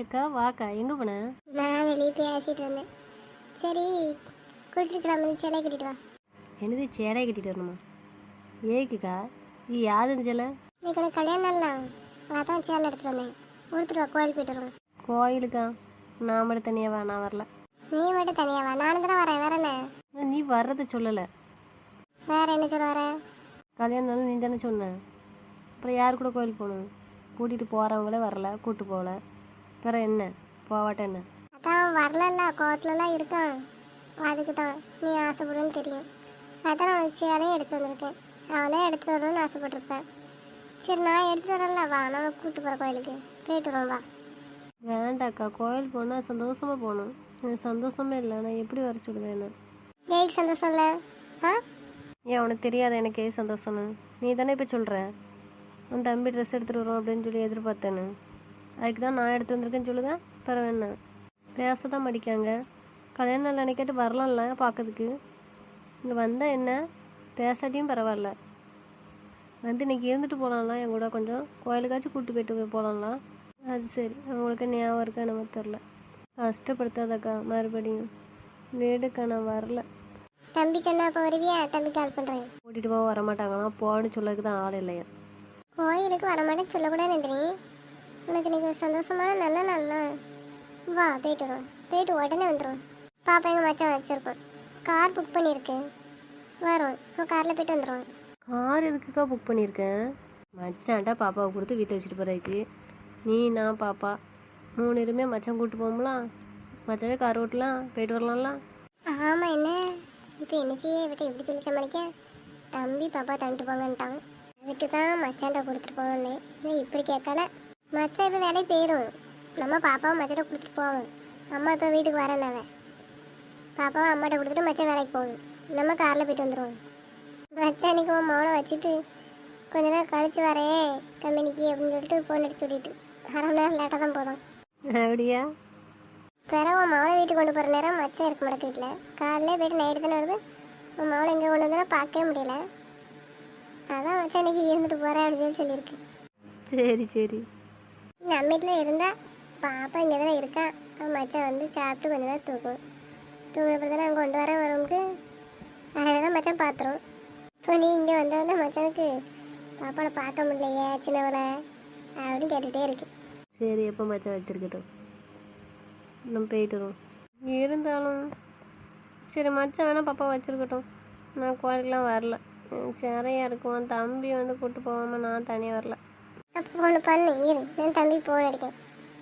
ஏக்கா வாக்கா எங்கே போன? நான் வெளியே பேசிட்டு இருந்தேன் சரி குளிச்சுக்கலாம் சேலை கட்டிட்டு வா. என்னது சேலையை கட்டிட்டு வரணுமா? ஏக்குக்கா இது யாது சேலை? இன்னைக்கு எனக்கு கல்யாணம் நாள்லாம் அதான் சேலை எடுத்துட்டு வந்தேன். கொடுத்துட்டு வா கோயில் போயிட்டு வருவோம். கோயிலுக்கா? நான் மட்டும் தனியாக வா நான் வரல. நீ மட்டும் தனியா வா நானும் தானே வரேன் வேற என்ன? நீ வர்றதை சொல்லலை. வேற என்ன சொல்ல வர? கல்யாணம் நீ தானே சொன்ன. அப்புறம் யார் கூட கோயில் போகணும்? கூட்டிகிட்டு போகிறவங்களே வரல கூட்டு போகல. அப்புறம் என்ன? போவாட்ட என்ன? அதான் வரலல்ல கோவத்துலலாம் இருக்கான். அதுக்கு தான் நீ ஆசைப்படுன்னு தெரியும். அதான் நான் உனக்கு சேலையும் எடுத்து வந்திருக்கேன். அவன் தான் எடுத்துட்டு வரணும்னு ஆசைப்பட்டிருப்பேன். சரி நான் எடுத்துட்டு வரல வா நான் கூப்பிட்டு போகிறேன் கோயிலுக்கு. போயிட்டு வருவோம் வா. வேண்டாக்கா கோயில் போனால் சந்தோஷமாக போகணும். எனக்கு சந்தோஷமே இல்லை. நான் எப்படி வர சொல்லுவேன் என்ன ஏய்க்கு சந்தோஷம் இல்லை? ஆ? ஏன் உனக்கு தெரியாத எனக்கு எது சந்தோஷம்னு? நீ தானே இப்போ சொல்கிற உன் தம்பி ட்ரெஸ் எடுத்துகிட்டு வரோம் அப்படின்னு சொல்லி எதிர்பார்த்தேன்னு. அதுக்கு தான் நான் எடுத்து வந்திருக்கேன்னு சொல்லுதேன் பிறகு என்ன? பேச தான் மடிக்காங்க கல்யாண நாள் நினைக்கிட்டு வரலாம்ல பார்க்கறதுக்கு. இங்கே வந்தால் என்ன? பேசாட்டியும் பரவாயில்ல. வந்து இன்னைக்கு இருந்துட்டு போகலாம்ல என் கூட கொஞ்சம். கோயிலுக்காச்சும் கூப்பிட்டு போயிட்டு போய் போகலாம்லாம் அது சரி. அவங்களுக்கு ஞாபகம் இருக்கா நம்ம தெரில கஷ்டப்படுத்தாதக்கா மறுபடியும். வீடுக்கா நான் வரல. தம்பி சொன்னா அப்போ வருவியா? தம்பி கால் பண்ணுறேன் கூட்டிகிட்டு போக வரமாட்டாங்களாம். போன்னு சொல்லதுக்கு தான் ஆள் இல்லையா. கோயிலுக்கு வரமாட்டேன்னு சொல்லக்கூடாது நந்தினி. உனக்கு இன்னைக்கு ஒரு சந்தோஷமான நல்ல நாள்லாம் வா போயிட்டு வருவோம் போயிட்டு உடனே வந்துடுவோம் பாப்பா எங்கள் மச்சான் வச்சுருக்கோம் கார் புக் பண்ணியிருக்கு. வரோம் காரில் போயிட்டு வந்துடுவோம் கார் எதுக்குக்கா புக் பண்ணியிருக்கேன் மச்சான்ட்டா பாப்பாவை கொடுத்து வீட்டில் வச்சுட்டு போகிறதுக்கு நீ நான் பாப்பா. மூணு பேருமே மச்சான் கூப்பிட்டு போகலாம் மச்சாவே கார் ஓட்டலாம். போயிட்டு வரலாம்லாம் ஆமாம் என்ன? இப்போ என்ன செய்ய இவட்ட எப்படி சொல்லி சமாளிக்க? தம்பி பாப்பா தந்துட்டு போங்கன்ட்டான். அதுக்கு தான் மச்சான்ட்ட கொடுத்துட்டு இல்லை இப்படி கேட்கல. மச்சான் இப்போ வேலைக்கு போயிடும் நம்ம பாப்பாவை மச்சாட்ட கொடுத்துட்டு போவோம். அம்மா இப்போ வீட்டுக்கு வரேன்னாவ பாப்பாவை அம்மாட்ட கொடுத்துட்டு மச்சான் வேலைக்கு போகும் நம்ம காரில் போயிட்டு வந்துடுவோம் மச்சான் இன்னைக்கு உன் மௌனை வச்சுட்டு கொஞ்ச நேரம் கழிச்சு வரேன். கம்பெனிக்கு அப்படின்னு சொல்லிட்டு ஃபோன் அடிச்சு சொல்லிட்டு. அரை மணி நேரம் லேட்டாக தான் போதும் அப்படியா? பிறகு உன் மவளை வீட்டுக்கு கொண்டு போகிற நேரம் மச்சான் இருக்க மாட்டேங்க வீட்டில் காலையிலே போயிட்டு நைட்டு தானே வருது. உன் மவளை எங்கே கொண்டு வந்தா பார்க்கவே முடியல. அதான் மச்சான் இன்னைக்கு இருந்துட்டு போகிறேன் அப்படின்னு சொல்லி சொல்லியிருக்கு. சரி சரி. நம்ம வீட்டில் இருந்தால் பாப்பா இங்கே தான் இருக்கா? அவன் மச்சான் வந்து சாப்பிட்டு கொஞ்ச நேரம் தூக்கும் தூங்கினப்பறம் தான் கொண்டு வர வரவங்களுக்கு அதெல்லாம் மச்சான் பார்த்துரும். இப்போ நீ இங்கே வந்தவொடனே மச்சானுக்கு பாப்பாவை பார்க்க முடியலையே சின்னவளை அப்படின்னு கேட்டுகிட்டே இருக்கு. சரி எப்போ மச்சான் வச்சிருக்கட்டும். நம்ம போயிட்டு வருவோம் இருந்தாலும் சரி மச்சான் வேணால் பாப்பா வச்சுருக்கட்டும். நான் கோயிலுக்கெலாம் வரல. சிறையாக இருக்கும். தம்பி வந்து கூப்பிட்டு போகாமல் நான் தனியாக வரல. அப்போ ஒன்று பண்ணு. இரு நான் தம்பி ஃபோன் அடிக்கேன்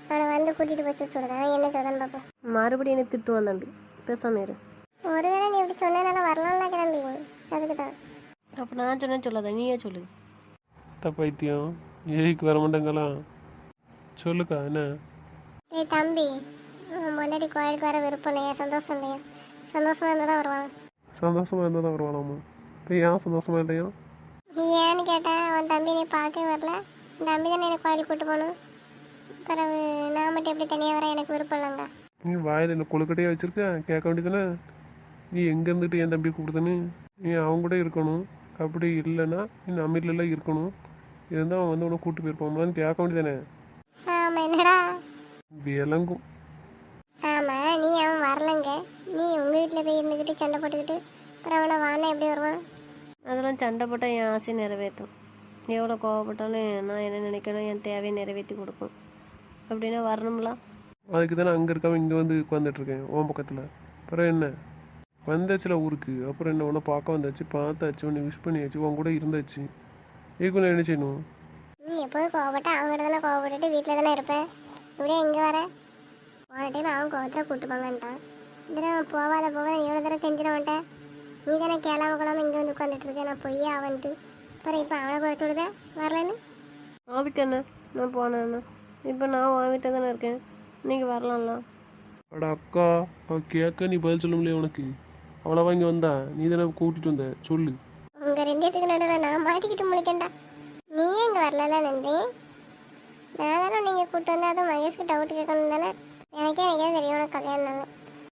அவனை வந்து கூட்டிகிட்டு போய் சொல்கிறேன் என்ன சொல்கிறேன்னு பார்ப்போம். மறுபடியும் எனக்கு திட்டுவான் தம்பி? பேசாம இரு. ஒருவேளை நீ இப்படி சொன்னதுனால வரலாம்ல கிளம்பி அதுக்கு தான். அப்போ நான் சொன்னேன் சொல்லாத. நீயே சொல்லு. அட்டா பைத்தியம் ஏய்க்கு வர மாட்டேங்கலாம் சொல்லுக்கா என்ன? ஏய் தம்பி உன் முன்னாடி கோயிலுக்கு வர விருப்பம் இல்லையா? சந்தோஷம் இல்லையா? சந்தோஷமா இருந்தால் தான் வருவான். சந்தோஷமா இருந்தால் தான் வருவானாமா? இப்போ ஏன் சந்தோஷமா இல்லையா? நீ ஏன்னு கேட்டேன் அவன் தம்பி நீ பார்க்கவே வரல. தம்பி தானே எனக்கு கோயிலுக்கு கூட்டு போகணும். பிறகு நான் மட்டும் எப்படி தனியாக வர எனக்கு விருப்பம் இல்லைங்க. நீ வாயில் என்ன கொழுக்கட்டையாக வச்சிருக்க? கேட்க வேண்டியதானே நீ எங்கே இருந்துட்டு என் தம்பி கூப்பிடுதுன்னு? நீ அவங்க கூட இருக்கணும். அப்படி இல்லைன்னா நீ நம்ம வீட்டிலலாம் இருக்கணும். இருந்தால் அவன் வந்து உன்னை கூப்பிட்டு போயிருப்பாங்களான்னு கேட்க வேண்டியதானே ஆமாம் என்னடா? விளங்கும். ஆமாம் நீ அவன் வரலங்க. நீ உங்கள் வீட்டில் போய் இருந்துக்கிட்டு சண்டை போட்டுக்கிட்டு அப்புறம் அவனை வானா எப்படி வருவான்? அதெல்லாம் சண்டை போட்டால் என் ஆசையை நிறைவேற்றும். எவ்வளோ கோவப்பட்டாலும் நான் என்ன நினைக்கணும்? என் தேவையை நிறைவேற்றி கொடுக்கும் அப்படின்னா வரணும்ல? அதுக்கு தானே அங்கே இருக்காம இங்கே வந்து உட்காந்துட்டு இருக்கேன் உன் பக்கத்தில். அப்புறம் என்ன? வந்தாச்சுல ஊருக்கு. அப்புறம் என்ன உன்னை பார்க்க வந்தாச்சு பார்த்தாச்சு உன்னை விஷ் பண்ணியாச்சு உன் கூட இருந்தாச்சு. இதுக்கு நான் என்ன செய்யணும்? நீ எப்போதும் கோவப்பட்டா? அவங்ககிட்ட தானே கோவப்பட்டுட்டு வீட்டில் தானே இருப்பேன் இப்படியே இங்கே வர? போன டைம் அவன் கோவத்தில் கூட்டு போங்கன்ட்டான். இந்த தடவை போவாத போவாத எவ்வளோ தடவை கெஞ்சிட மாட்டேன் நீ தானே கேளாம கொள்ளாமல் இங்கே வந்து உட்காந்துட்டு இருக்கேன் நான் பொய்யே அவன்ட்டு? அப்புறம் இப்போ அவனை குறைச்சி விடுத வரலன்னு? அதுக்கு என்ன? நான் போனேன்னு இப்போ நான் வீட்டில் தானே இருக்கேன். நீங்கள் வரலாம்ல அட அக்கா அவள் கேட்க நீ பதில் சொல்ல முடியல உனக்கு. அவ்வளவா இங்கே வந்தா நீ தானே கூட்டிட்டு வந்த? சொல்லு. உங்கள் ரெண்டுத்துக்கு நடுவில் நான் மாட்டிக்கிட்டு முழிக்கண்டா நீயே இங்கே வரல நன்றி? நான் தானே நீங்கள் கூட்டு வந்து அதுவும் மகேஷ்க்கு டவுட் கேட்கணும் தானே? எனக்கே எனக்கே தெரியும் உனக்கு கல்யாணம்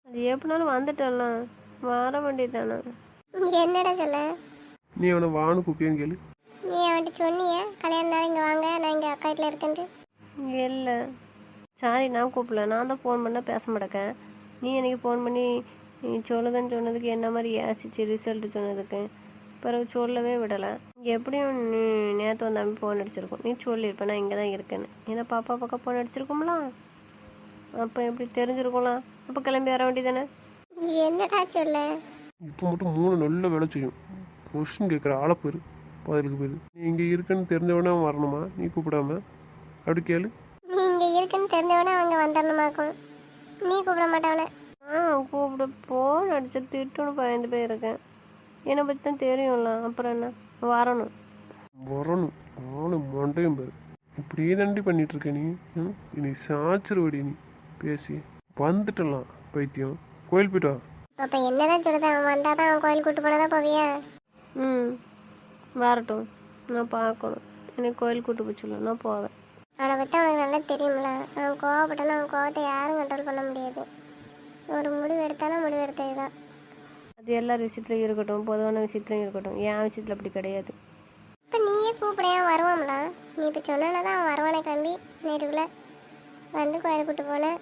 அது எப்படினாலும் வந்துட்டேன்ல வர வேண்டியதானே என்னடா சொல்ல? நீ அவனை வான்னு கூப்பிட்டியான்னு கேளு. நீ அவன்கிட்ட சொன்னியா கல்யாணம் நாள் இங்கே வாங்க நான் இங்கே அக்கா வீட்டில் இருக்கேன்ட்டு. இல்லை. சாரி நான் கூப்பிடல. நான் தான் ஃபோன் பண்ணால் பேச மாட்டேக்கேன். நீ எனக்கு ஃபோன் பண்ணி நீ சொல்லுதுன்னு சொன்னதுக்கு என்ன மாதிரி ஏசிச்சு ரிசல்ட் சொன்னதுக்கு? பிறகு சொல்லவே விடலை. எப்படியும் நீ நேற்று வந்து அம்மி ஃபோன் அடிச்சிருக்கோம். நீ சொல்லியிருப்ப நான் இங்கே தான் இருக்கேன்னு. ஏன்னா பாப்பா பக்கம் ஃபோன் அடிச்சிருக்கோம்ல? அப்போ எப்படி தெரிஞ்சிருக்கும்ல? அப்போ கிளம்பி வர வேண்டியதானே என்னடா சொல்ல? இப்போ மட்டும் மூணு நல்ல வேலை செய்யும். கொஸ்டின் கேட்குற ஆளை பேர் பதிலுக்கு பேர் நீ இங்கே இருக்கேன்னு தெரிஞ்சவனே வரணுமா? நீ கூப்பிடாம. அப்படி கேளு. நீ இங்க இருக்குன்னு தெரிஞ்சவனே அவங்க வந்துடணுமாக்கும் நீ கூப்பிட மாட்டவன. ஆ கூப்பிட. ஃபோன் அடிச்சு திட்டுன்னு பயந்து போயிருக்கேன். என்னை பற்றி தான் தெரியும்ல. அப்புறம் என்ன? வரணும். வரணும். நானும் மண்டையும் பேர். இப்படியே தாண்டி பண்ணிட்டு இருக்க நீ. ம்? நீ சாச்சிருவடி நீ. பேசி. வந்துட்டலாம் பைத்தியம். கோயில் போயிட்டு வா. அப்ப என்னதான் சொல்லுது அவன் வந்தாதான் அவன் கோயில் கூட்டு போனதா போவியா? ம். வரட்டும். நான் பார்க்கணும். எனக்கு கோயில் கூட்டு சொல்லு. நான் போவேன். அவனை பற்றி அவனுக்கு நல்லா தெரியும்ல. அவன் கோவப்பட்டானா அவன் கோவத்தை யாரும் கண்ட்ரோல் பண்ண முடியாது. ஒரு முடிவு எடுத்தாலும் முடிவு எடுத்தது தான் அது எல்லா விஷயத்துலையும் இருக்கட்டும். பொதுவான விஷயத்துலையும் இருக்கட்டும். என் விஷயத்தில் அப்படி கிடையாது. இப்போ நீயே கூப்பிடையா வருவான்ல? நீ இப்போ சொன்னா தான் வருவானே கிளம்பி நேருக்குள்ள வந்து கோயில் கூட்டு போனேன்.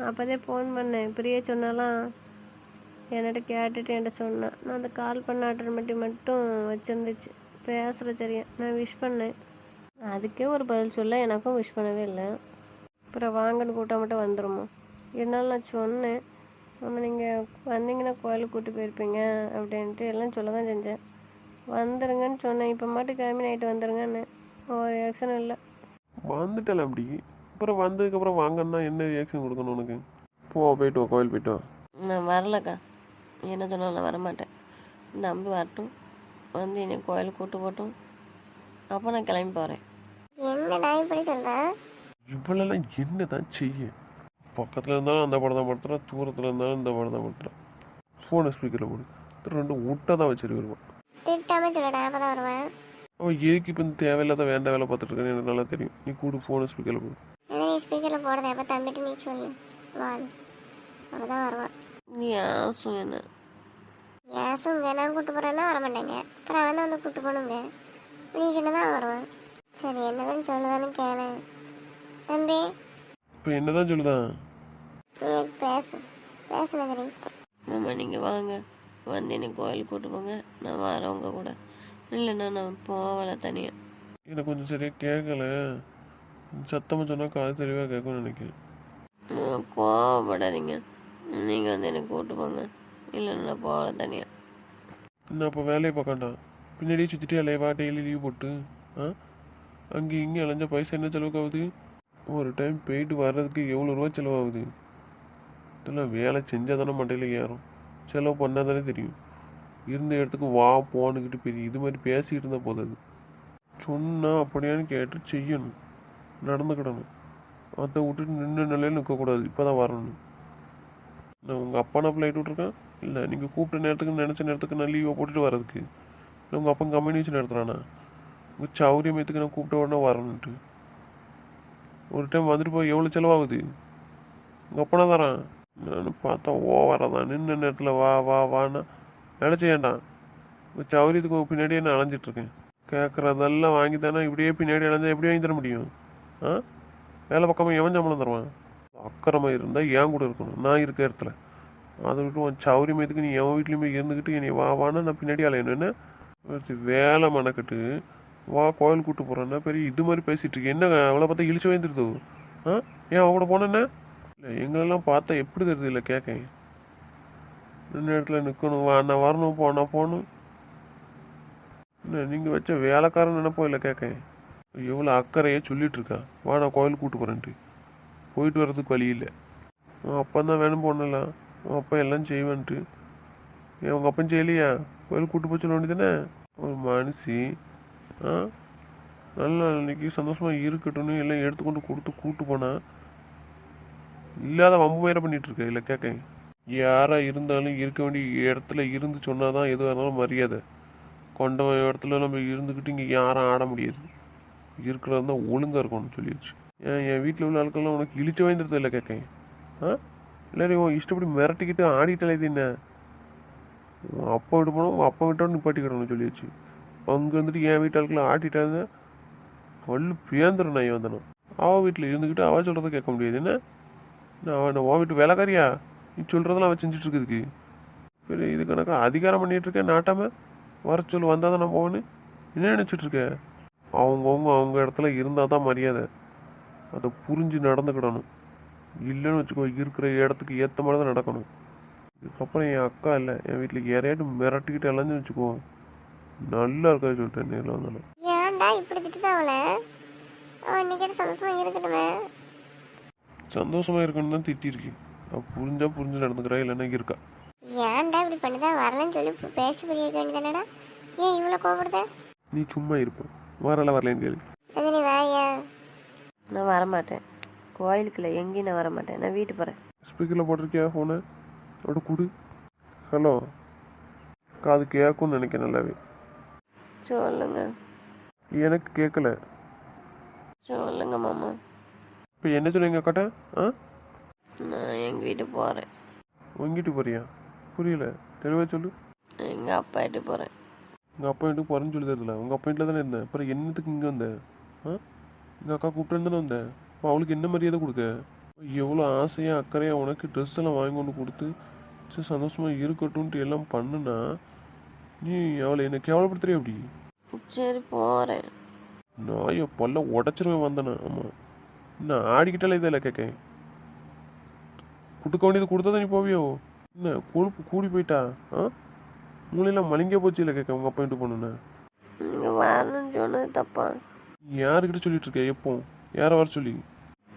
அப்போதே ஃபோன் பண்ணேன். பிரியா சொன்னாலாம் என்கிட்ட கேட்டுட்டு என்கிட்ட சொன்னான் நான் அந்த கால் பண்ண ஆட்டோமேட்டிக் மட்டும் வச்சிருந்துச்சு. பேசுகிற சரியா நான் விஷ் பண்ணேன். அதுக்கே ஒரு பதில் சொல்ல எனக்கும் விஷ் பண்ணவே இல்லை. அப்புறம் வாங்கன்னு கூட்டம் மட்டும் வந்துருமோ? இருந்தாலும் நான் சொன்னேன். நம்ம நீங்கள் வந்தீங்கன்னா கோயிலுக்கு கூட்டி போயிருப்பீங்க அப்படின்ட்டு எல்லாம் சொல்ல தான் செஞ்சேன். வந்துடுங்கன்னு சொன்னேன். இப்போ மட்டும் கிளம்பி நைட்டு வந்துடுங்கன்னு ஒரு ரியாக்ஷனும் இல்லை. வந்துட்டல அப்படி. அப்புறம் வந்ததுக்கப்புறம் வாங்கன்னா என்ன ரியாக்ஷன் கொடுக்கணும் உனக்கு? போ போயிட்டு வா கோயில் போயிட்டு வா. நான் வரலக்கா. என்ன சொன்னாலும் நான் வரமாட்டேன். இந்த அம்பி வரட்டும். வந்து என்னை கோயிலுக்கு கூட்டு போட்டும் அப்போ நான் கிளம்பி போகிறேன் என்னடா இப்படி சொல்கிறேன் இவ்வளோலாம் என்ன தான் செய்ய? பக்கத்தில் இருந்தாலும் அந்த படம் தான் படுத்துறான் தூரத்தில் இருந்தாலும் இந்த படம் தான். படுத்துறான் ஃபோனை ஸ்பீக்கரில் போடு. இது ரெண்டும் விட்டா தான் வச்சிரு வருவான். திட்டாம சொல்லடா அப்போ தான் வருவேன். அவன் எதுக்கு இப்போ தேவையில்லாத வேண்ட வேலை பார்த்துட்டு இருக்கான்னு எனக்கு நல்லா தெரியும். நீ கூடு ஃபோனை ஸ்பீக்கரில் போடு. ஏன்னா நீ ஸ்பீக்கரில் போடுறத அப்போ தம்பிட்டு நீ சொல்லு. வான் அப்போ தான் வருவான். நீ ஆசும் என்ன? ஏசும் இங்கே நான் கூட்டு போகிறேன்னா வர மாட்டேங்க அப்புறம் அவன் தான் வந்து கூட்டு போகணுங்க. நீ சின்னதான் வருவான்? சரி என்னதான் சொல்லுதான்னு கேளு. தம்பி. இப்போ என்னதான் சொல்லுதான் பேசு. பேசுன சரி மாமா நீங்கள் வாங்க. வந்து என்னை கோயிலுக்கு கூட்டு போங்க. நான் வரேன் உங்க கூட. இல்லைண்ணா நான் போகலை தனியாக எனக்கு கொஞ்சம் சரியாக கேட்கல சத்தமாக சொன்னால் காது தெளிவாக கேட்கும்னு நினைக்கிறேன். கோவப்படாதீங்க. நீங்கள் வந்து என்னை கூட்டு போங்க. இல்லைண்ணா நான் போகலை தனியாக நான் அப்போ வேலையை பார்க்கண்டா பின்னாடியே சுற்றிட்டே அலையவா டெய்லி லீவ் போட்டு ஆ? அங்கே இங்கே அலைஞ்ச பைசா என்ன செலவுக்கு ஆகுது ஒரு டைம் போயிட்டு வர்றதுக்கு எவ்வளோ ரூபா செலவாகுது? இதெல்லாம் வேலை செஞ்சால் தானே மண்டையில் ஏறும். செலவு பண்ணால் தானே தெரியும். இருந்த இடத்துக்கு வா போனுக்கிட்டு பெரிய இது மாதிரி பேசிக்கிட்டு இருந்தால் போதாது சொன்னால் அப்படியான்னு கேட்டு செய்யணும். நடந்துக்கிடணும். அதை விட்டுட்டு நின்று நிலையில் நிற்கக்கூடாது. இப்போ தான் வரணும். நான் உங்கள் அப்பா நான் ஃப்ளைட் விட்ருக்கேன் இல்லை நீங்கள் கூப்பிட்ட நேரத்துக்கு நினச்ச நேரத்துக்கு நான் லீவை போட்டுட்டு வரதுக்கு இல்லை உங்கள் அப்பா கம்பெனி வச்சு நடத்துகிறானா உங்கள் சௌரியமயத்துக்கு நான் கூப்பிட்ட உடனே வரணுன்ட்டு ஒரு டைம் வந்துட்டு போய் எவ்வளோ செலவாகுது? உங்கள் அப்பனா தரான் நான் பார்த்தா ஓவராக தான். நின்ன நேரத்தில் வா வா வான்னா வேலை செய்யண்டாம் உங்கள் சௌரியத்துக்கு பின்னாடியே நான் அலைஞ்சிட்ருக்கேன் கேட்குறதெல்லாம் வாங்கி தானே இப்படியே பின்னாடி அலைஞ்சா எப்படி வாங்கி தர முடியும்? ஆ? வேலை பக்கமாக எவன் சம்பளம் தருவான்? அக்கறமாக இருந்தால் ஏன் கூட இருக்கணும். நான் இருக்க இடத்துல. அதை விட்டு உன் சௌரியமயத்துக்கு நீ என் வீட்லேயுமே இருந்துக்கிட்டு என்னை வா வானா நான் பின்னாடி அலையணுன்னு வேலை மனக்கட்டு வா கோயில் கூட்டு போகிறேன்னா பெரிய இது மாதிரி பேசிகிட்டு இருக்கு. என்ன அவளை பார்த்தா இழிச்சு வந்துருது ஆ? ஏன் அவட கூட போனேன்னா இல்லை எங்களெல்லாம் பார்த்தா எப்படி தெரியுது இல்லை கேட்க நின்ன இடத்துல நிற்கணும் வா நான் வரணும் போனா போகணும். என்ன நீங்கள் வச்ச வேலைக்காரன் நினைப்போம் இல்லை கேட்க எவ்வளோ அக்கறையே சொல்லிட்டு இருக்கா. வா நான் கோயில் கூட்டு போகிறேன்ட்டு போயிட்டு வர்றதுக்கு வழி இல்லை. அப்போ தான் வேணும் போனலாம் உங்கள் அப்பா எல்லாம் செய்வேன்ட்டு. ஏன் உங்கள் அப்பன் செய்யலையா? கோயில் கூட்டு போச்சு சொல்ல வேண்டியதானே ஒரு மனுஷி ஆ? நல்லா இன்னைக்கு சந்தோஷமாக இருக்கட்டும்னு எல்லாம் எடுத்துக்கொண்டு கொடுத்து கூட்டு போனா. இல்லாத வம்பு வேற பண்ணிட்டு இருக்க இல்லை கேட்க யாரா இருந்தாலும் இருக்க வேண்டிய இடத்துல இருந்து சொன்னாதான் எதுவாக இருந்தாலும் மரியாதை. கொண்ட இடத்துல நம்ம இருந்துக்கிட்டு இங்கே யாரும் ஆட முடியாது. இருக்கிறதா ஒழுங்காக இருக்கணும்னு சொல்லிடுச்சு ஏன் என் வீட்டில் உள்ள ஆட்கள்லாம் உனக்கு இழிச்சு வாய்ந்துடுது இல்லை கேட்க ஆ? இல்லை உன் இஷ்டப்படி மிரட்டிக்கிட்டு ஆடிட்டாலே தின்ன உன் அப்பா விட்டு போனோம் அப்பா அப்பா விட்டோட சொல்லி வச்சு அங்கே வந்துட்டு என் வீட்டாளுக்குள்ள ஆட்டிட்டாங்க வள்ளு பேந்துரும் நான் வந்தனும் அவள் வீட்டில் இருந்துக்கிட்டு அவள் சொல்கிறத கேட்க முடியாது. என்ன? நான் அவன் உன் வீட்டு வேலைக்காரியா? நீ சொல்கிறதெல்லாம் அவள் செஞ்சிட்ருக்குதுக்கு சரி இது கணக்கு அதிகாரம் பண்ணிட்டு இருக்கேன் வர சொல்லு வந்தால் தான் நான் போவேன்னு. என்ன நினச்சிட்ருக்க அவங்கவுங்க அவங்க இடத்துல இருந்தால் தான் மரியாதை. அதை புரிஞ்சு நடந்துக்கிடணும். இல்லைன்னு வச்சுக்கோ இருக்கிற இடத்துக்கு ஏற்ற மாதிரி தான் நடக்கணும். இதுக்கப்புறம் என் அக்கா இல்லை என் வீட்டில் யாரையாட்டு மிரட்டிக்கிட்டு எல்லாத்தையும் வச்சுக்கோ. நல்லா இருக்காது சொல்லிட்டேன் நேரில் வந்தாலும் ஏன்டா இப்படி திட்டுதா அவளை? அவன் இன்னைக்கு சந்தோஷமா இருக்கட்டுமே? சந்தோஷமா இருக்கணும்னு தான் திட்டிருக்கேன் அவள் புரிஞ்சா புரிஞ்சு நடந்துக்கிறா இல்லைன்னா இருக்கா. ஏன்டா இப்படி பண்ணுதா? வரலன்னு சொல்லி பேசி புரிய வைக்க வேண்டியதானடா ஏன் இவ்வளோ கோபப்படுத நீ சும்மா இருப்ப. வரல வரலன்னு கேளு. அது நீ வாயா? நான் வரமாட்டேன். கோயிலுக்கு இல்லை எங்கேயும் நான் வரமாட்டேன் நான் வீட்டு போகிறேன் ஸ்பீக்கரில் போட்டிருக்கியா ஃபோனை அதோட கொடு. ஹலோ காது கேட்கும்னு நினைக்கிறேன் நல்லாவே. சொல்லுங்க. எனக்கு கேட்கல சொல்லுங்க மாமா. இப்போ என்ன சொன்னீங்க அக்காட்ட? ஆ? நான் எங்கள் வீட்டு போகிறேன் உங்கிட்டு போறியா? புரியல. தெளிவாக சொல்லு. எங்கள் அப்பா வீட்டு போகிறேன் உங்கள் அப்பா வீட்டுக்கு போகிறேன்னு சொல்லி தரல. உங்கள் அப்பா வீட்டில் தானே இருந்தேன். அப்புறம் என்னத்துக்கு இங்கே வந்தேன் ஆ? எங்கள் அக்கா கூப்பிட்டு தானே வந்தேன் அவளுக்கு என்ன மரியாதை கொடுக்க? எவ்வளோ ஆசையாக அக்கறையாக உனக்கு ட்ரெஸ் எல்லாம் வாங்கி கொண்டு கொடுத்து சரி சந்தோஷமாக இருக்கட்டும்ன்ட்டு எல்லாம் பண்ணுனா நீ அவளை என்ன கேவலப்படுத்துறியா அப்படி சரி போகிறேன் நான் என் பல்ல உடச்சிருவேன் வந்தேனே ஆமாம் நான் ஆடிக்கிட்டாலே இதில் கேட்கேன் கொடுக்க வேண்டியது கொடுத்தா நீ போவியோ? என்ன கொழுப்பு கூடி போயிட்டா? ஆ? மூளையெல்லாம் மலிங்கே போச்சு இல்லை கேட்க உங்கள் அப்பா வீட்டு போகணுன்னு நீங்கள் வரணும்னு சொன்னது தப்பா? யாருக்கிட்ட சொல்லிட்டு இருக்க எப்போ? யாரை வர சொல்லி?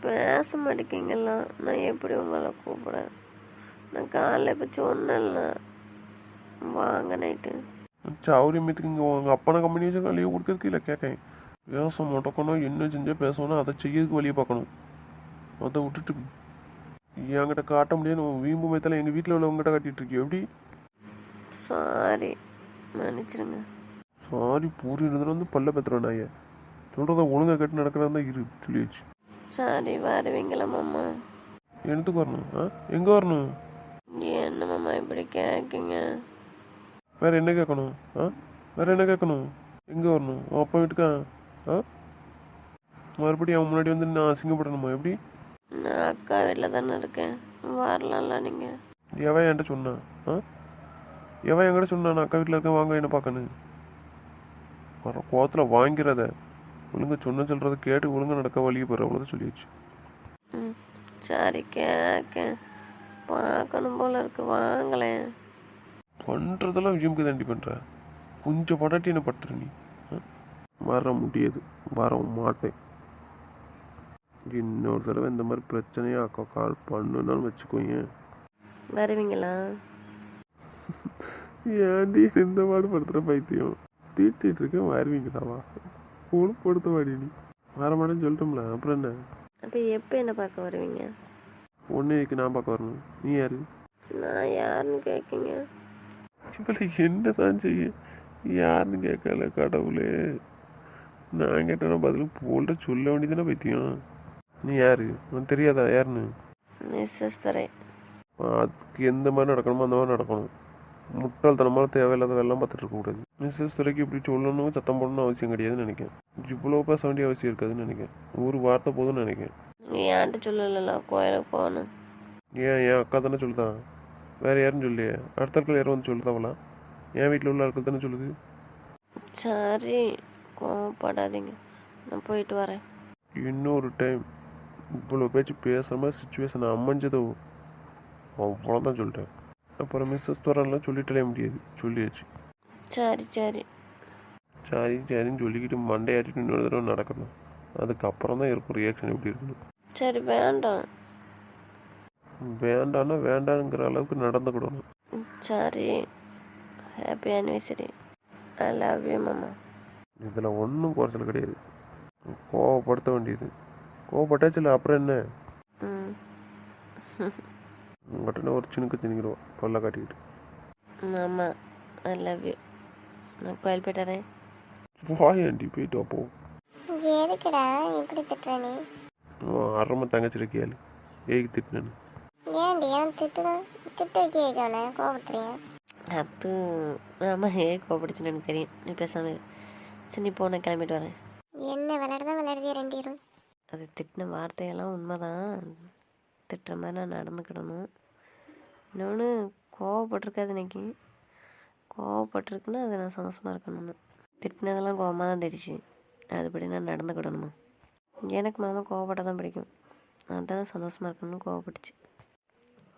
பேச மாட்டேங்கிங்களா நான் எப்படி உங்களை கூப்பிடுறேன்? நான் காலைல இப்போ சொன்னேன்ல. வாங்க நைட்டு. சௌரியமத்துக்கு இங்கே உங்கள் அப்பனை கம்பெனி வச்சு லீவ் கொடுக்கறதுக்கு இல்லை கேட்கேன் பேச மாட்டோக்கணும் என்ன செஞ்சால் பேசணும் அதை செய்யறதுக்கு வழியை பார்க்கணும். அதை விட்டுட்டு என்கிட்ட காட்ட முடியாது. வீம்பு மையத்தில் எங்கள் வீட்டில் உள்ளவங்ககிட்ட காட்டிட்டு இருக்கியோ? எப்படி? சாரி. மன்னிச்சிருங்க. சாரி பூரி இருந்தது வந்து பல்ல பெத்துறோம் நாய. சொல்கிறத ஒழுங்கா கட்டி நடக்கிறதா இரு சொல்லியாச்சு. சாரி வருவீங்களா மாமா? என்னத்துக்கு வரணும்? ஆ? எங்கே வரணும்? என்ன மாமா இப்படி கேட்குங்க வேற என்ன கேட்கணும்? ஆ? வேற என்ன கேட்கணும்? எங்கே வரணும்? உன் அப்பா வீட்டுக்கா? ஆ? மறுபடியும் அவன் முன்னாடி வந்து நான் அசிங்கப்படணுமா? எப்படி? நான் அக்கா வீட்டில் தானே இருக்கேன். வரலாம்ல நீங்கள் எவன் என்கிட்ட சொன்னான் ஆ? எவன் என்கிட்ட சொன்னான் நான் அக்கா வீட்டில் இருக்கேன் வாங்க என்ன பார்க்கணும் வர கோவத்தில் வாங்கிறத ஒழுங்கா சொன்ன சொல்கிறத கேட்டு ஒழுங்கா நடக்க வழியை போகிற அவ்வளோதான் சொல்லியாச்சு. ம் சரி கேட்கேன் பார்க்கணும் போல இருக்கு வாங்களேன் பண்ணுறதெல்லாம் விஜயமுக்கு தாண்டி பண்ணுற கொஞ்சம் படாட்டி என்ன படுத்துற நீ? வர முடியாது. வர மாட்டேன். இன்னொரு தடவை இந்த மாதிரி பிரச்சனையை அக்கா கால் பண்ணுனாலும் வச்சுக்கோங்க வருவீங்களா? ஏன்டி இந்த பாடு படுத்துகிற பைத்தியம்? தீட்டிட்டு இருக்கேன் வருவீங்கதாவா பொழுப்படுத்த வாடி நீ. வர மாட்டேன்னு சொல்லிட்டோம்ல அப்புறம் என்ன? அப்போ எப்போ என்ன பார்க்க வருவீங்க? ஒன்னேக்கு நான் பார்க்க வரணும்? நீ யாரு? நான் யாருன்னு கேட்குங்க இவளை என்னதான் செய்ய? யாருன்னு கேட்கல கடவுளே. நான் கேட்டேன்னா பதில் போல்ட சொல்ல வேண்டியதானே பைத்தியம். நீ யாரு? உனக்கு தெரியாதா? யாருன்னு? மிஸ்ஸஸ் தரேன் அதுக்கு எந்த மாதிரி நடக்கணுமோ அந்த மாதிரி நடக்கணும். முட்டாள்தனமான தேவையில்லாத வேலைலாம் பார்த்துட்டு இருக்கக்கூடாது மிஸ்ஸஸ் துறைக்கு இப்படி சொல்லணும் சத்தம் போடணும்னு அவசியம் கிடையாதுன்னு நினைக்கிறேன். இவ்வளோ பேச வேண்டிய அவசியம் இருக்காதுன்னு நினைக்கிறேன். ஒரு வார்த்தை போதும்னு நினைக்கிறேன். நீங்கள் ஏன்ட்ட சொல்லலைல்ல கோயிலுக்கு போகணும். ஏன் என் அக்கா தானே சொல்லுதான் வேற யாரும் சொல்லியே அடுத்த ஆட்கள் யாரும் வந்து சொல்லுதாவளா? என் வீட்டில் உள்ள ஆட்கள் தானே சொல்லுது? சரி கோவப்படாதீங்க. நான் போயிட்டு வரேன். இன்னொரு டைம் இவ்வளோ பேச்சு பேசுகிற மாதிரி சுச்சுவேஷன் அமைஞ்சதோ? அவ்வளோதான் சொல்லிட்டேன். அப்புறம் மிஸ்ஸஸ் துறலாம் சொல்லிட்டே முடியாது. சொல்லியாச்சு. சரி சரி. சரி சரின்னு சொல்லிக்கிட்டு மண்டையாட்டிட்டு இன்னொரு தடவை நடக்கணும். அதுக்கப்புறம் தான் இருக்கும் ரியாக்ஷன் எப்படி இருக்கணும் சரி வேண்டாம். வேண்டான்னா வேண்டாங்கிற அளவுக்கு நடந்துக்கிடணும். சரி. Happy anniversary I love you மாமா இதில் ஒன்றும் குறைச்சல் கிடையாது. கோவப்படுத்த வேண்டியது. கோவப்பட்டாச்சுல அப்புறம் என்ன? உங்கள்கிட்ட ஒரு சினுக்கு சினிக்கிடுவோம் பல்ல காட்டிக்கிட்டு. ஆமாம் ஐ லவ் யூ நான் கோயில் போயிட்டு வரேன் வாயாண்டி போயிட்டு அப்போ எதுக்குடா? இப்படி திட்டுற நீ? அறமை தங்கச்சி இருக்கியாள் ஏக்கு திட்டினேன்னு. ஏன்டி ஏன் திட்டுதான் திட்டு வைக்க வைக்கவனே கோபத்துறியா அது ஆமாம் ஏ கோபிடிச்சுன்னு எனக்கு தெரியும். நீ பேசாமல் இரு. சரி நீ போ நான் கிளம்பிட்டு வரேன். என்ன விளையாடுதான் விளையாடுதே ரெண்டு பேரும்? அது திட்டின வார்த்தையெல்லாம் உண்மைதான். திட்டுற மாதிரி நான் நடந்துக்கிடணும். இன்னொன்று கோவப்பட்டிருக்காது இன்னைக்கு. கோவப்பட்டிருக்குன்னா அது நான் சந்தோஷமாக இருக்கணும்னு திட்டினதெல்லாம் கோவமாக தான் திடுச்சு அதுபடி நான் நடந்துக்கிடணுமா? எனக்கு மாமா கோவப்பட தான் பிடிக்கும். அதான் சந்தோஷமாக இருக்கணும்னு கோவப்பட்டுச்சு.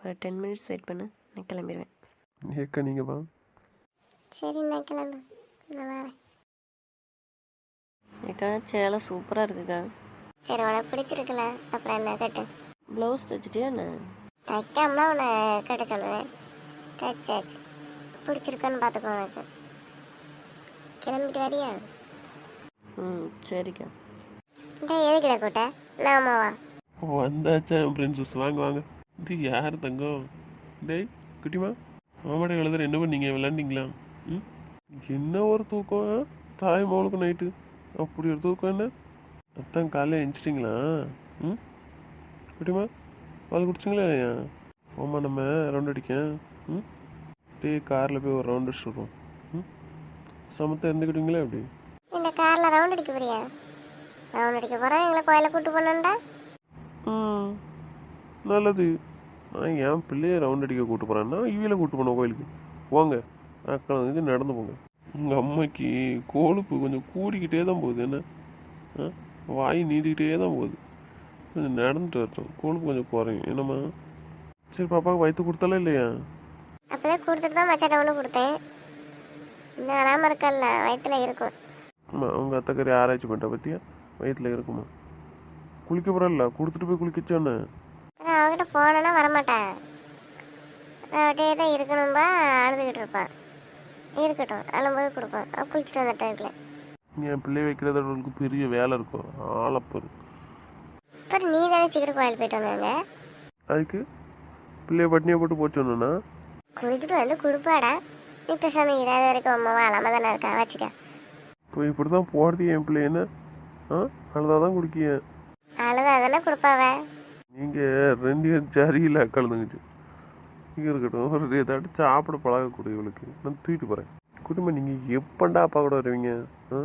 ஒரு டென் மினிட்ஸ் வெயிட் பண்ணு நான் கிளம்பிடுவேன். ஏக்கா நீங்கள் வா. சரி நான் கிளம்பு நான் வரேன். ஏக்கா சேலை சூப்பராக இருக்குக்கா. சரி உனக்கு பிடிச்சிருக்குல்ல அப்புறம் என்ன கட்டு? ப்ளவுஸ் தைச்சிட்டியா என்ன? தைக்காமல உன்னை கட்ட சொல்லுவேன். தைச்சாச்சு. பிடிச்சிருக்கான்னு பார்த்துக்கோ உனக்கு. கிளம்பிட்டு வரியா? ம் சரிக்கா. இந்த எதுக்கிட கூட்ட? நாமாவா வந்தாச்சா பிரின்சஸ் வாங்க வாங்க. இது யார் தங்கம்? டேய் குட்டிமா மாமாட எழுதுற என்ன பண்ணீங்க விளாண்டிங்களா ம்? என்ன ஒரு தூக்கம்? தாய் மவளுக்கு நைட்டு அப்படி ஒரு தூக்கம் என்ன? அத்தான் காலையில் எழுந்திச்சிட்டிங்களா ம்? குட்டிமா பால் குடிச்சிங்களா? இல்லையா போமா நம்ம ரவுண்ட் அடிக்க. ம்? டே காரில் போய் ஒரு ரவுண்ட் அடிச்சுட்டு வருவோம் ம்? சமத்தா இருந்துக்கிட்டீங்களா அப்படி இந்த காரில் ரவுண்ட் அடிக்க போறியா? ரவுண்ட் அடிக்க போகிறேன் எங்களை கோயிலை கூட்டு போனோம்டா ம் நல்லது. நான் என் பிள்ளைய ரவுண்ட் அடிக்க கூட்டு போகிறேன்னா இவியில் கூட்டு போனோம் கோயிலுக்கு. போங்க அக்கா வந்து நடந்து போங்க. உங்கள் அம்மைக்கு கொழுப்பு கொஞ்சம் கூடிக்கிட்டே தான் போகுது. என்ன? ஆ? வாய் நீட்டிக்கிட்டே தான் போகுது. கொஞ்சம் நடந்துட்டு வரட்டும். கொழுப்பு கொஞ்சம் குறையும். என்னம்மா? சரி பாப்பாவுக்கு வயிற்று கொடுத்தாலும் இல்லையா? அப்போதான் கொடுத்துட்டு தான் மச்சான் ரவுண்டு கொடுத்தேன். இன்னும் அழாமல் இருக்கல்ல வயிற்றுல இருக்கும். ஆமாம் அவங்க அத்தைக்கறி ஆராய்ச்சி பண்ணிட்ட பற்றியா வயிற்றில் இருக்குமா? குளிக்க போகிறல்ல கொடுத்துட்டு போய் குளிக்கச்சோன்னு. ஆனால் அவகிட்ட போனேன்னா வரமாட்டேன். நான் அப்படியே தான் இருக்கணும்பா அழுதுகிட்டு இருப்பான் இருக்கட்டும் அழும்போது கொடுப்பேன் அவ குளிச்சுட்டு வந்த டைத்தில் என் பிள்ளை வைக்கிறத அவளுக்கு பெரிய வேலை இருக்கும். ஆளப்பரு அப்புறம் நீ தானே சீக்கிரம் கோயில் போயிட்டு வந்தாங்க. அதுக்கு? பிள்ளைய பட்னியை போட்டு போச்சோன்னா குளிச்சுட்டு வந்து கொடுப்பாடா நீ பேசாம இராத வரைக்கும் அம்மாவா அழாம தானே இருக்கா வச்சுக்க. இப்போ இப்படி தான் போகிறது என் பிள்ளை என்ன ஆ? அழுதாதான் குடிக்கிய அழுதா தானே கொடுப்பாவ நீங்கள் ரெண்டு பேரும் சரியில்லை கலந்துங்குச்சு இங்கே இருக்கட்டும் ஒரு ஏதாட்டும் சாப்பிட பழகக்கூடிய இவளுக்கு. நான் தூக்கிட்டு போகிறேன் குடும்பம் நீங்கள் எப்பண்டா அப்பா கூட வருவீங்க? ஆ?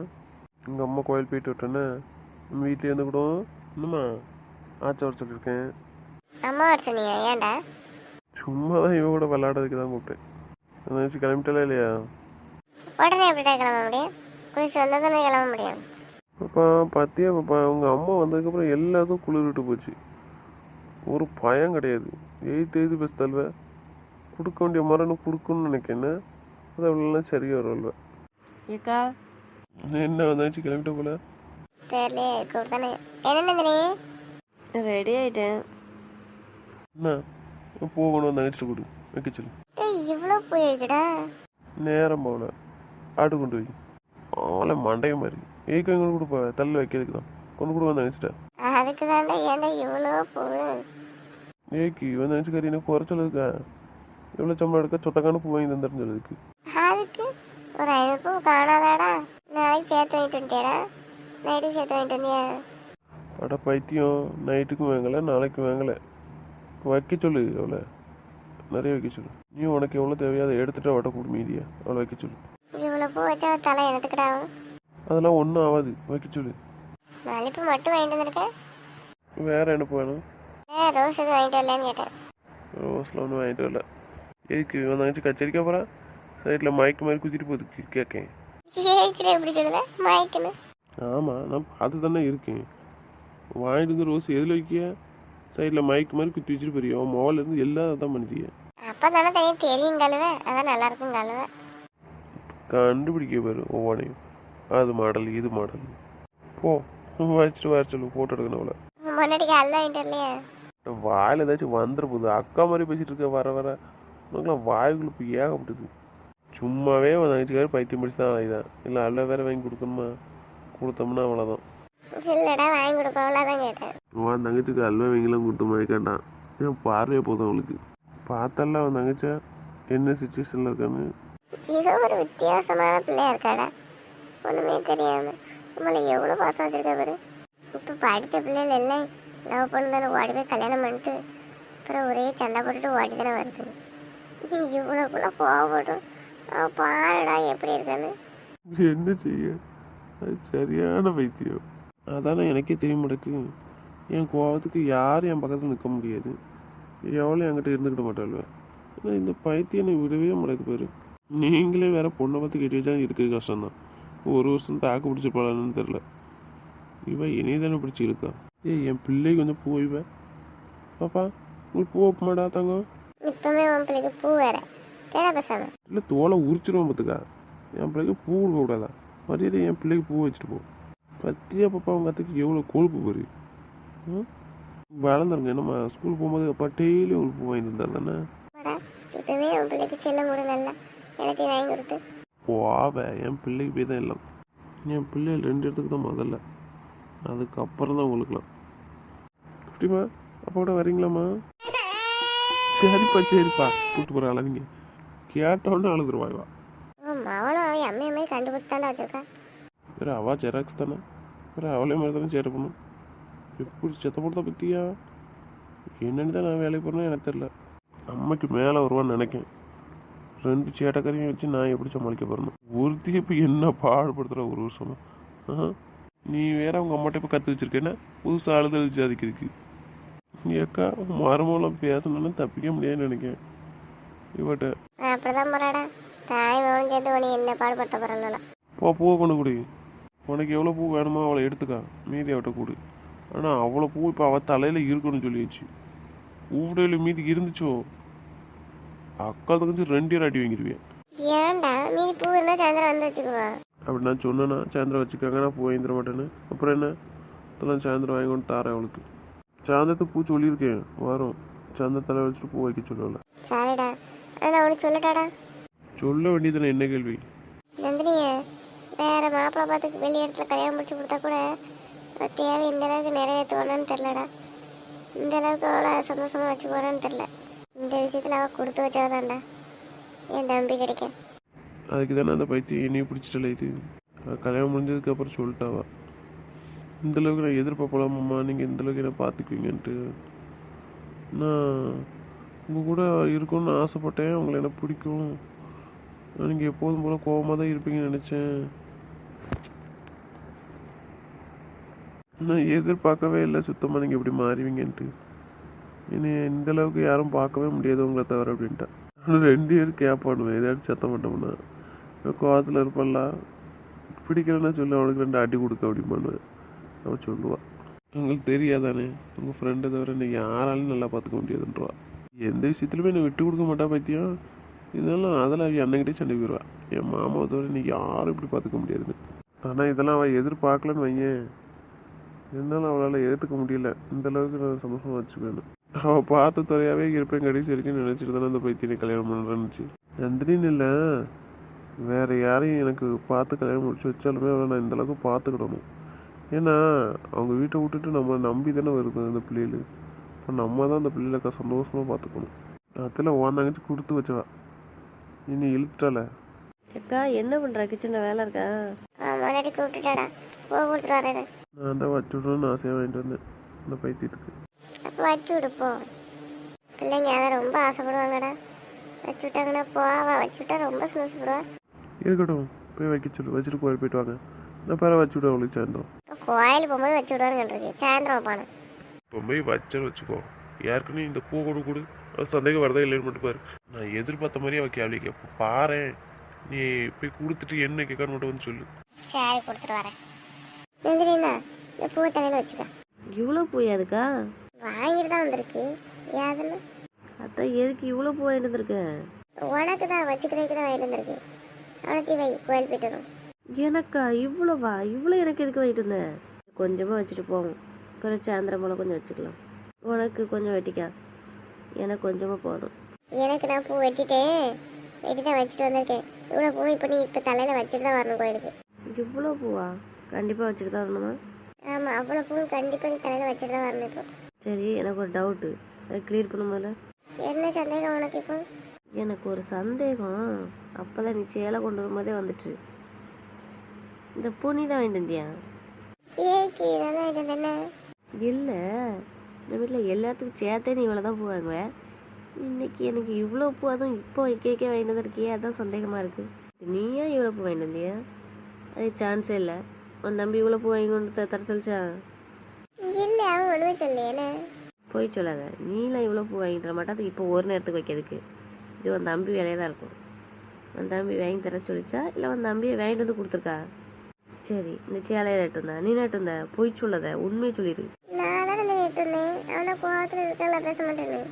எங்கள் அம்மா கோயில் போயிட்டு விட்டோன்னே நம்ம வீட்டிலே இருந்து கூட இன்னுமா ஆச்சா வர சொல்லியிருக்கேன். அம்மா வர சொன்னீங்க ஏன்டா? சும்மா தான் இவ கூட விளையாடுறதுக்கு தான் கூப்பிட்டேன். நினச்சி கிளம்பிட்டாலே இல்லையா? உடனே எப்படிடா கிளம்ப முடியும்? குளிச்சு வந்தா தானே கிளம்ப முடியும். பாப்பா பார்த்தியா பாப்பா அவங்க அம்மா வந்ததுக்கப்புறம் எல்லாத்துக்கும் குளிர்விட்டு போச்சு. ஒரு பயம் கிடையாது. எய்த்து எய்து பேச தல்வ கொடுக்க வேண்டிய மரணம் கொடுக்கணும்னு நினைக்கிறேன். அது அவ்வளோலாம் சரியாக வரும்ல. ஏக்கா? என்ன வந்தாச்சு கிளம்பிட்ட போல? தெரியலையே கொடுத்தானே என்ன ரெடி ஆயிட்டேன். என்ன? போகணும் நினச்சிட்டு கொடு. வைக்க சொல்லு. இவ்வளோ போயிருக்குடா நேரம் போகல. ஆட்டு கொண்டு வை ஆளை மண்டைய மாதிரி ஏக்கு எங்கே கொடுப்பா. தள்ள வைக்கிறதுக்கு தான். கொண்டு கொடுவா நினச்சிட்டேன் அதுக்கு தாண்டா ஏன்டா இவ்வளோ பூவு ஏக்கு இவன் நினச்சி கறி என்ன குறைச்சலுக்கா எவ்வளோ சம்பளம் எடுக்க சொத்தக்கான பூ வாங்கி தந்துருன்னு சொல்லுதுக்கு. அதுக்கு ஒரு ஐநூறு பூ காணாதாடா. நாளைக்கு சேர்த்து வாங்கிட்டு வந்துட்டியாடா? நைட்டுக்கு சேர்த்து வாங்கிட்டு வந்தியா? அட பைத்தியம். நைட்டுக்கும் வாங்கலை நாளைக்கும் வாங்கலை. வைக்க சொல்லு அவளை. நிறைய வைக்க சொல்லு நீ உனக்கு எவ்வளோ தேவையோ அதை எடுத்துட்டு அவட்ட கொடு மீதியா. அவளை வைக்க சொல்லு இவ்வளோ பூ வச்சா அவ தலை எனத்துக்கிடாவும் அதெல்லாம் ஒன்றும் ஆகாது. வைக்க சொல்லு மல்லிப்பூ மட்டும் வாங்கிட்டு வந்திருக்கேன் வேற என்ன பூ வேணும்? ரோஸ் எதுவும் வாங்கிட்டு வரலன்னு கேட்டேன். ரோஸில் ஒன்றும் வாங்கிட்டு வரல. எதுக்கு? வந்தாச்சு கச்சேரிக்கா போகிறேன் சைடில் மயக்க மாதிரி குத்திட்டு போகுது கேட்கேன் சொல்லுத? ஆமாம் நான் பார்த்து தானே இருக்கேன். வாங்கிட்டு வந்து ரோஸ் எதில் வைக்கிய? சைடில் மயக்க மாதிரி குத்தி வச்சுட்டு போறியோ? மொபைல் இருந்து எல்லாம் தான் பண்ணுதிய அப்போ தானே தனியாக தெரியும் கழுவ. அதான் நல்லா இருக்கும் கழுவ. கண்டுபிடிக்க பாரு ஒவ்வொன்றையும் அது மாடல் இது மாடல் போ வச்சுட்டு வர சொல்லு ஃபோட்டோ எடுக்கணும் அவளை. அல்வா வாங்கிட்டு வரலையா? வாயில் ஏதாச்சும் வந்துட போகுது. அக்கா மாதிரி பேசிட்டு இருக்க வர வர. உனக்குலாம் வாய்க்குள்ள இப்போ ஏகப்பட்டது. சும்மாவே உன் தங்கச்சிக்காரு பைத்தியம் பிடிச்சி தான் அலைதான் இல்லை அல்ல வேற வாங்கி கொடுக்கணுமா? கொடுத்தோம்னா அவ்வளோதான் இல்லைடா வாங்கி கொடுப்பவளா தான் கேட்டேன். உன் தங்கச்சிக்கு அல்வா வாங்கிலாம் கொடுத்து மயக்காண்டான் ஏன் பார்வையே போதும் அவளுக்கு. பார்த்தல்ல அவன் தங்கச்சா? என்ன சுச்சுவேஷனில் இருக்கான்னு. இது ஒரு வித்தியாசமான பிள்ளையா இருக்காடா. ஒன்றுமே தெரியாம. நம்மளை எவ்வளோ பாசம் வச்சிருக்கா பாரு. இப்போ படித்த பிள்ளைகள் எல்லாம் லவ் பண்ணி தானே ஓடி போய் கல்யாணம் பண்ணிட்டு அப்புறம் ஒரே சண்டை போட்டுட்டு ஓடி தானே வருது. நீ இவ்வளோக்குள்ள கோவப்படும். பாருடா எப்படி இருக்கான்னு. என்ன செய்ய? அது சரியான பைத்தியம். அதானே எனக்கே தெரிய மாட்டேக்கு என் கோவத்துக்கு யாரும் என் பக்கத்தில் நிற்க முடியாது. எவ்வளோ என்கிட்ட இருந்துக்கிட மாட்டாள்வேன் ஆனால் இந்த பைத்தியம் என்னை விடவே மாட்டேது பேர். நீங்களே வேற பொண்ணை பார்த்து கட்டி வச்சா இருக்குது கஷ்டம்தான். ஒரு வருஷம் தாக்கு பிடிச்சிருப்பாளான்னு தெரில இவ இணைய தானே பிடிச்சி இருக்கா ஏய் என் பிள்ளைக்கு கொஞ்சம் பூ வைப்பேன் பாப்பா உங்களுக்கு பூ வைப்பமாடா தங்கம்? இப்பவுமே உன் பிள்ளைக்கு பூ வேற. கேடா பேசாம. இல்லை தோலை உரிச்சிருவோம் பார்த்துக்கா என் பிள்ளைக்கு பூ கொடுக்க கூடாதா? மரியாதை என் பிள்ளைக்கு பூ வச்சுட்டு போ. பத்தியா பாப்பா அவங்க அத்தைக்கு எவ்வளோ கொழுப்பு ம்? வளர்ந்துருங்க. என்னம்மா ஸ்கூல் போகும்போது அப்பா டெய்லி ஒரு பூ வாங்கி தந்தார் தானே? வாடா இப்பவுமே உன் பிள்ளைக்கு செல்லம் கூட நல்லா எல்லாத்தையும் வாங்கி கொடுத்து. போவ என் பிள்ளைக்கு போய் தான் எல்லாம். என் பிள்ளைகள் ரெண்டு இடத்துக்கு தான் முதல்ல. அதுக்கப்புறம் தான் உங்களுக்குலாம் எப்படிம்மா அப்பா கூட வரீங்களாம்மா? சரிப்பா சரிப்பா. கூப்பிட்டு போகிற அழகுங்க. கேட்டோன்னே அழுதுருவாய்வா உன் மவளும் அவன் கண்டுபிடிச்சு தாண்டா வச்சிருக்கா. வேற அவா ஜெராக்ஸ் தானே. வேற அவளே மாதிரி தானே சேட்டை பண்ணும். எப்படி செத்த போடுறத பற்றியா என்னன்னு தான் நான் வேலைக்கு போகிறேன்னு எனக்கு தெரில அம்மைக்கு மேலே வருவான்னு நினைக்கேன். ரெண்டு சேட்டைக்காரையும் வச்சு நான் எப்படி சமாளிக்க போகிறேன் ஒருத்தி இப்போ என்ன பாடுபடுத்துகிற ஒரு வருஷமா? ஆ? நீ வேற அவங்க அம்மாட்ட இப்போ கற்று வச்சிருக்கேன்னா புதுசாக அழுது அழிச்சு அதுக்கு நீ அக்கா மருமூலம் பேசணும்னு தப்பிக்க முடியாதுன்னு நினைக்கிறேன் இவட்ட. அப்படிதான் போறாடா தாய் மகனும் சேர்ந்து உனக்கு என்ன பாடுபடுத்த போறாள் போ பூவை கொண்டு கொடு. உனக்கு எவ்வளோ பூ வேணுமோ அவளை எடுத்துக்கா. மீதி அவட்ட கொடு. ஆனால் அவ்வளோ பூ இப்போ அவள் தலையில் இருக்கணும்னு சொல்லிடுச்சு ஊடையில் மீதி இருந்துச்சோ? அக்கா தங்கச்சி ரெண்டு அடி வாங்கிடுவேன் ஏன்டா? மீதி பூ இருந்தா சாயந்தரம் வந்து வச்சுக்குவா? அப்படி நான் சொன்னேன்னா சாயந்தரம் வச்சுக்காங்க நான் பூ வாங்கிட மாட்டேன்னு. அப்புறம் என்ன? இதெல்லாம் சாயந்தரம் வாங்கி கொண்டு தாரேன் அவளுக்கு. சாயந்தரத்துக்கு பூ சொல்லியிருக்கேன். வரும். சாயந்தரம் தலை வச்சுட்டு பூ வைக்க சரிடா. நான் உனக்கு சொல்லட்டாடா. சொல்ல வேண்டியதுன்னு என்ன கேள்வி? நந்தினிய வேற மாப்பிள்ளை பார்த்து வெளி இடத்துல கல்யாணம் முடிச்சு கொடுத்தா கூட அவ தேவை இந்த அளவுக்கு நிறைவேற்றுவானான்னு தெரிலடா இந்த அளவுக்கு அவ்வளோ சந்தோஷமா வச்சுக்கோனான்னு தெரில இந்த விஷயத்துல அவள் கொடுத்து வச்சாதான்டா. என் தம்பி கிடைக்க. அதுக்கு தானே அந்த பைத்தியம் என்னையும் பிடிச்சிட்டல இது. கல்யாணம் முடிஞ்சதுக்கு அப்புறம் சொல்லிட்டாவா. இந்த அளவுக்கு நான் எதிர்பார்க்கலாமாம்மா நீங்கள் இந்த அளவுக்கு என்ன பார்த்துக்குவீங்கன்ட்டு. நான் உங்கள் கூட இருக்கணும்னு ஆசைப்பட்டேன். உங்களை எனக்கு பிடிக்கும். நீங்கள் எப்போதும் போல் கோவமாக தான் இருப்பீங்கன்னு நினச்சேன். நான் எதிர்பார்க்கவே இல்லை. சுத்தமாக நீங்கள் இப்படி மாறுவீங்கன்ட்டு. இனி இந்த அளவுக்கு யாரும் பார்க்கவே முடியாது உங்களை தவிர அப்படின்ட்டா. ஆனால் ரெண்டு பேரும் கேட்பானுவேன் ஏதாச்சும் சத்தம் பண்ணோம்னா கோவத்தில் இருப்பல்ல பிடிக்கலன்னா சொல்லி அவனுக்கு ரெண்டு அடி கொடுக்க அப்படிம்பானுவேன் அவன் சொல்லுவாள் உங்களுக்கு தெரியாதானே. உங்கள் ஃப்ரெண்டை தவிர நீ யாராலும் நல்லா பார்த்துக்க முடியாதுன்றவா. எந்த விஷயத்துலையுமே என்னை விட்டு கொடுக்க மாட்டா பற்றியும் இதெல்லாம் அதெல்லாம் அவன் அண்ணங்கிட்டே சண்டை போயிடுவா என் மாமாவை தவிர இன்னைக்கு யாரும் இப்படி பார்த்துக்க முடியாதுன்னு. ஆனால் இதெல்லாம் அவள் எதிர்பார்க்கலன்னு வையேன். இருந்தாலும் அவளால் ஏற்றுக்க முடியல. இந்த அளவுக்கு நான் சந்தோஷமா வச்சுக்கணும் அவள் பார்த்த துறையாவே இருப்பேன் கடைசி வரைக்கும் நினச்சிட்டு தானே அந்த பைத்தியனை கல்யாணம் பண்ணுறேன்னுச்சு நந்தினின்னு இல்லை. வேற யாரையும் எனக்கு பார்த்து கல்யாணம் முடிச்சு வச்சாலுமே அவளை நான் இந்த அளவுக்கு பார்த்துக்கிடணும். ஏன்னா அவங்க வீட்டை விட்டுட்டு நம்ம நம்பி தானே வருது அந்த பிள்ளைகள். இப்போ நம்ம தான் அந்த பிள்ளைகளுக்கு சந்தோஷமாக பார்த்துக்கணும். அதில் ஓந்தாங்கச்சு கொடுத்து வச்சவா. இனி இழுத்துட்டால அக்கா என்ன பண்ணுற கிச்சனில் வேலை இருக்கா? கூப்பிட்டுட்டாடா. பூ கொடுத்துட்டு வரேன். நான் தான் வச்சு விடணும்னு ஆசையாக வாங்கிட்டு வந்தேன். இந்த பைத்தியத்துக்கு. வச்சு விடு போ பிள்ளைங்க அதை ரொம்ப ஆசைப்படுவாங்கடா. வச்சு விட்டாங்கன்னா போவா. வச்சு விட்டா ரொம்ப சந்தோஷப்படுவா. இருக்கட்டும். போய் வைக்க சொல்லு. வச்சுட்டு கோயில் போயிட்டு வாங்க. நான் பேர வச்சு விட அவளுக்கு சாயந்தரம். கோயில் போகும்போது வச்சு விடுவாருங்க சாயந்தரம் வைப்பானு? இப்போ போய் வச்சேன்னு வச்சுக்கோ. யாருக்குன்னு இந்த பூ கொடு கொடு. அது சந்தேகம் வரதா இல்லைன்னு மட்டும் பாரு. நான் எதிர்பார்த்த மாதிரி அவள் கேள்வி கேட்போம் பாரு நீ போய் கொடுத்துட்டு என்ன கேட்கன்னு மட்டும் வந்து சொல்லு. சரி கொடுத்துட்டு வரேன். நந்தினிண்ணா இந்த பூவை தலையில் வச்சுக்க. இவ்வளோ போயாதுக்கா வாங்கிட்டு தான் வந்திருக்கு. யாதுன்னு அதான் எதுக்கு இவ்வளோ பூ வாங்கிட்டு வந்திருக்க? உனக்கு தான் வச்சுக்கிறதுக்கு தான் வாங்கிட்டு வந்திருக்கு அவனத்தையும் வை கோயில் போயிட்டு வரும். எனக்கா? இவ்வளோவா? இவ்வளோ எனக்கு எதுக்கு வாங்கிட்டு இருந்தேன் கொஞ்சமாக வச்சுட்டு போவோம். பிறகு சாயந்தரம் போல் கொஞ்சம் வச்சுக்கலாம். உனக்கு கொஞ்சம் வெட்டிக்கா. எனக்கு கொஞ்சமாக போதும். எனக்கு நான் பூ வெட்டிட்டேன். வெட்டி தான் வச்சுட்டு வந்திருக்கேன். இவ்வளோ பூ இப்போ நீ இப்போ தலையில் வச்சுட்டு தான் வரணும் கோயிலுக்கு. இவ்வளோ பூவா? கண்டிப்பாக வச்சுட்டு தான் வரணுமா? ஆமாம் அவ்வளோ பூ கண்டிப்பாக நீ தலையில் வச்சுட்டு தான் வரணும் இப்போ. சரி எனக்கு ஒரு டவுட்டு அதை கிளியர் பண்ணும்போது என்ன சந்தேகம் உனக்கு இப்போ? எனக்கு ஒரு சந்தேகம். அப்போ தான் நீ சேலை கொண்டு வரும்போதே வந்துட்டு இந்த பூ நீ தான் வாங்கிட்டு வந்தியா? இல்லை இந்த வீட்டில் எல்லாத்துக்கும் சேர்த்தே நீ இவ்வளோ தான் பூ வாங்குவேன் இன்னைக்கு எனக்கு இவ்வளோ பூ அதுவும் இப்போ வைக்க வாங்கிட்டு வந்திருக்கியே அதான் சந்தேகமாக இருக்குது நீ ஏன் இவ்வளோ பூ வாங்கிட்டு வந்தியா? அது சான்ஸே இல்லை. உன் தம்பி இவ்வளோ பூ வாங்கி கொண்டு தர சொல்லிச்சா? இல்லை அவன் ஒன்றுமே சொல்லையேண்ணே போய் சொல்லாத. நீலாம் இவ்வளோ பூ வாங்கிட்டு வர மாட்டா. இப்போ ஒரு நேரத்துக்கு வைக்கிறதுக்கு. இது உன் தம்பி வேலையாக தான் இருக்கும். உன் தம்பி வாங்கி தர சொல்லிச்சா? இல்லை உன் தம்பியை வாங்கிட்டு வந்து கொடுத்துருக்கா? சரி இந்த சேலையை நட்டு இருந்தா நீ நட்டு இருந்த பொய் சொல்லாத. உண்மையை சொல்லிடு நான் தானே நினைட்டுருந்தேன் அவனை கோவத்தில் இருக்கல பேச மாட்டேன்னு.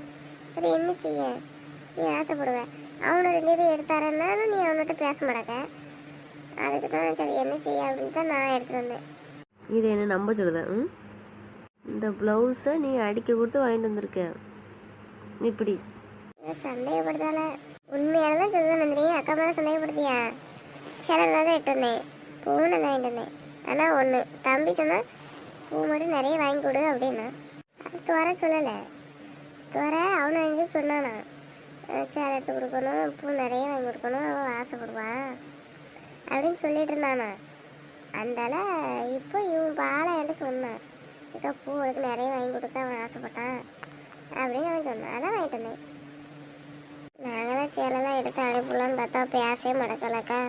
அது என்ன செய்ய? நீ ஆசைப்படுவ. அவனை ரெண்டு பேரும் எடுத்தாரன்னா நீ அவன்கிட்ட பேச மாட்டேக்க. அதுக்கு தான் சரி என்ன செய்ய அப்படின்னு தான் நான் எடுத்துட்டு வந்தேன். இதை என்ன நம்ப சொல்லுத? ம்? இந்த ப்ளவுஸை நீ அடிக்க கொடுத்து வாங்கிட்டு வந்திருக்க. இப்படி. சந்தேகப்படுத்தால உண்மையான தான் சொல்லுவேன் நந்தினி? அக்கா மேலே சந்தேகப்படுத்தியா? சில தான் இட்டு வந்தேன். பூனை தான் வாங்கிட்டு வந்தேன். ஆனால் ஒன்று தம்பி சொன்னால் பூ மட்டும் நிறைய வாங்கி கொடு அப்படின்னா. துவர சொல்லலை. துவர அவனை எங்கே சொன்னானா. சேலை எடுத்து கொடுக்கணும் பூ நிறைய வாங்கி கொடுக்கணும் அவன் ஆசைப்படுவான். அப்படின்னு சொல்லிட்டு இருந்தானா அந்தால இப்போ இவன் பாலை என்கிட்ட சொன்னான். அக்கா பூவருக்கு நிறைய வாங்கி கொடுக்க அவன் ஆசைப்பட்டான் அப்படின்னு அவன் சொன்னான். அதான் வாங்கிட்டு வந்தேன். நாங்கள் தான் சேலெல்லாம் எடுத்து அனுப்பலான்னு பார்த்தா பேசவே மடக்கலக்கா.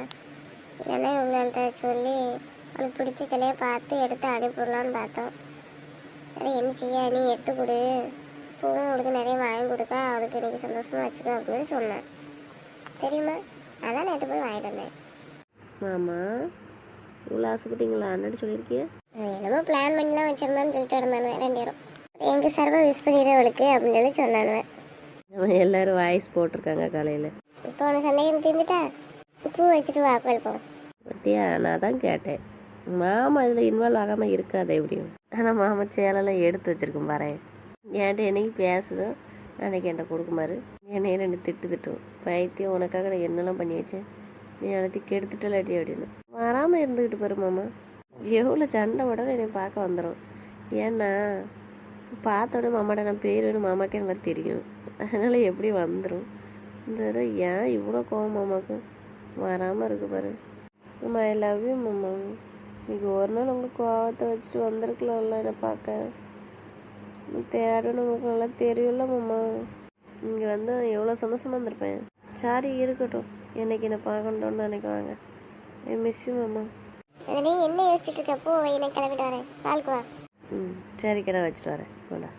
இல்லைன்னா இவங்கள்ட்ட சொல்லி அவனுக்கு பிடிச்ச சிலையை பார்த்து எடுத்து அனுப்பிடலான்னு பார்த்தோம். என்ன செய்ய நீ எடுத்து கொடு. பூவும் அவளுக்கு நிறைய வாங்கி கொடுத்தா அவளுக்கு இன்னைக்கு சந்தோஷமா வச்சுக்கோ அப்படின்னு சொன்னேன். தெரியுமா? அதான் நேற்று போய் வாங்கிட்டு வந்தேன். மாமா இவ்வளோ ஆசைப்பட்டீங்களா? அண்ணாடி சொல்லியிருக்கிய அவன் என்னமோ பிளான் பண்ணிலாம் வச்சிருந்தான்னு சொல்லிட்டு இருந்தானுவேன் ரெண்டு பேரும். எங்கள் சார்பாக விஷ் பண்ணிடு அவளுக்கு அப்படின்னு சொல்லி சொன்னானுவேன் நம்ம எல்லாரும் வாய்ஸ் போட்டிருக்காங்க காலையில். இப்போ உனக்கு சந்தேகம் தீர்ந்துட்டா? பூ வச்சுட்டு வா கோயில் போவோம் பத்தியா நான் தான் கேட்டேன். மாமா இதில் இன்வால்வ் ஆகாமல் இருக்காது எப்படியும். ஆனால் மாமா சேலெல்லாம் எடுத்து வச்சிருக்கும் பாரு. என்கிட்ட என்னைக்கு பேசுதோ அன்னைக்கு என்கிட்ட கொடுக்குமாரு என்னைய ரெண்டு திட்டு திட்டும். பைத்தியம் உனக்காக நான் என்னெல்லாம் பண்ணி வச்சேன்? நீ எல்லாத்தையும் கெடுத்துட்டலாட்டி அப்படின்னு வராமல் இருந்துக்கிட்டு பாரு மாமா. எவ்வளோ சண்டை உடனே என்னை பார்க்க வந்துடும் ஏன்னா பார்த்தோடனே மாமாட்ட நான் பேர் வேணும் மாமாக்கே நல்லா தெரியும். அதனால் எப்படி வந்துடும் இந்த தடவை ஏன் இவ்வளோ கோவம் மாமாக்கும் வராமல் இருக்கு பாரு. அம்மா ஐ லவ் யூ மாமா. இன்னைக்கு ஒரு நாள் உங்களுக்கு கோவத்தை வச்சுட்டு வந்திருக்கலாம்ல என்னை பார்க்க. தேடணும் உங்களுக்கு நல்லா தெரியும்ல மாமா. இங்கே வந்து எவ்வளோ சந்தோஷமாக இருந்திருப்பேன். சாரி இருக்கட்டும். என்னைக்கு என்னை பார்க்கணுன்னு நினைக்குவாங்க ஐ மிஸ் யூ மாமா நீ என்ன யோசிச்சுட்டு இருக்க? பூ நான் கிளம்பிட்டு வரேன். பால்க்கு வா. ம் சரிக்கா நான் வச்சுட்டு வரேன். போடா.